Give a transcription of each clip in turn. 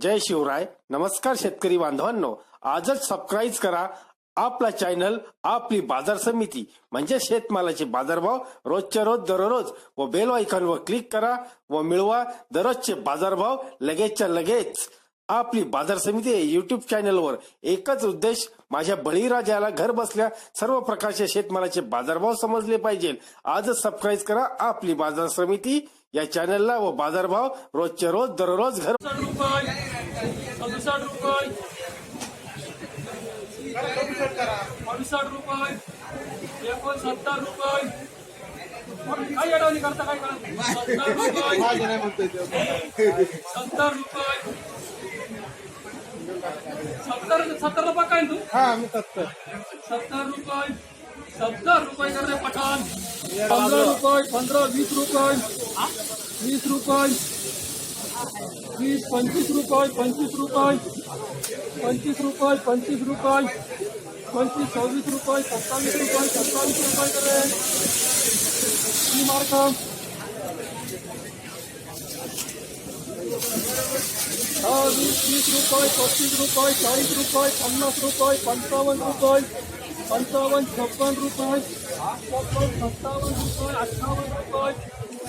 जय शिवराय. नमस्कार शेतकरी बांधवांनो. आजच सबस्क्राईब करा आपला चॅनल आपली बाजार समिती. म्हणजे शेतमालाचे बाजारभाव रोजच्या रोज दररोज व बेल आयकॉनवर क्लिक करा व मिळवा दररोजचे बाजारभाव लगेचच्या लगेच. आपली बाजार समिती युट्यूब चॅनलवर एकच उद्देश माझ्या बळीराजाला घर बसल्या सर्व प्रकारच्या शेतमालाचे बाजारभाव समजले पाहिजे. आजच सबस्क्राईब करा आपली बाजार समिती या चॅनलला व बाजारभाव रोजच्या रोज दररोज घर रुपये. रुपये. रुपये. एकोणसत्तर रुपये. काय अडवणी करता सत्तर सत्तर रुपये काय तू हा सत्तर सत्तर रुपये सत्तर रुपये करते पठाण पंधरा रुपये पंधरा वीस रुपये वीस रुपये वीस पंचवीस रुपये पंचवीस रुपये पंचवीस रुपये पंचवीस रुपये पंचवीस सव्वीस रुपये सत्तावीस रुपये सत्तावीस रुपये हा वीस तीस रुपये पस्तीस रुपये चाळीस रुपये, पन्नास रुपये पंचावन्न रुपये छप्पन रुपये छप्पन सत्तावन्न रुपये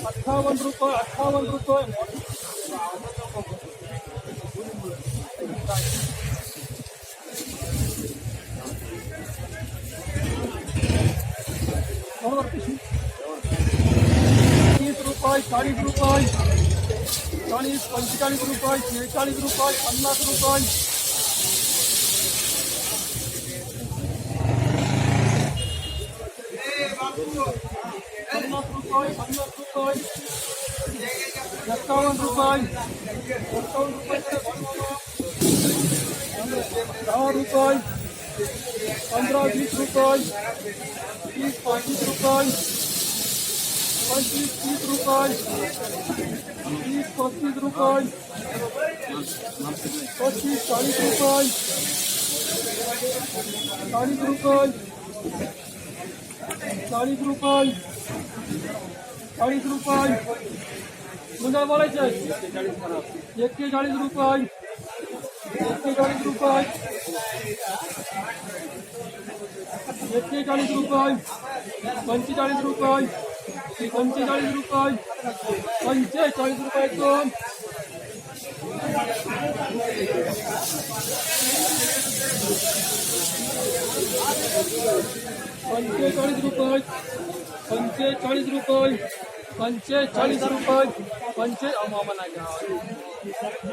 अठ्ठावन्न रुपये अठ्ठावन्न अठ्ठावन्न रुपये पिशवी? तीस रुपये चाळीस रुपये पंचेचाळीस रुपये शेहेचाळीस रुपये पन्नास रुपये रुपये पन्नास रुपये तीस पंचवीस रुपये पंचवीस तीस रुपये तीस पस्तीस रुपये पस्तीस चाळीस रुपये चाळीस रुपये चाळीस रुपये चाळीस रुपये गुंडा बोलायचे एक्केचाळीस रुपये एक्केचाळीस रुपये एक्केचाळीस रुपये पंचेचाळीस रुपये पंचेचाळीस रुपये. पंचेचाळीस रुपये दोन पंचेचाळीस रुपये. पंचेचाळीस रुपये. पंचेचाळीस रुपये. पंचे मामा नाही का?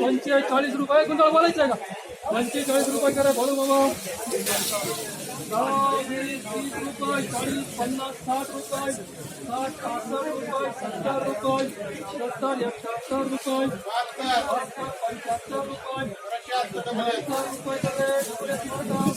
पंचेचाळीस रुपये. गुंडाळ बोलायचं आहे का? पंचेचाळीस रुपये करा, बोलू मामा. दहा, वीस, तीस रुपये चाळीस पन्नास साठ रुपये साठ पासष्ट रुपये सत्तर रुपये सत्तर एकाहत्तर रुपये बहात्तर, पंच्याहत्तर रुपये पंच्याहत्तर रुपये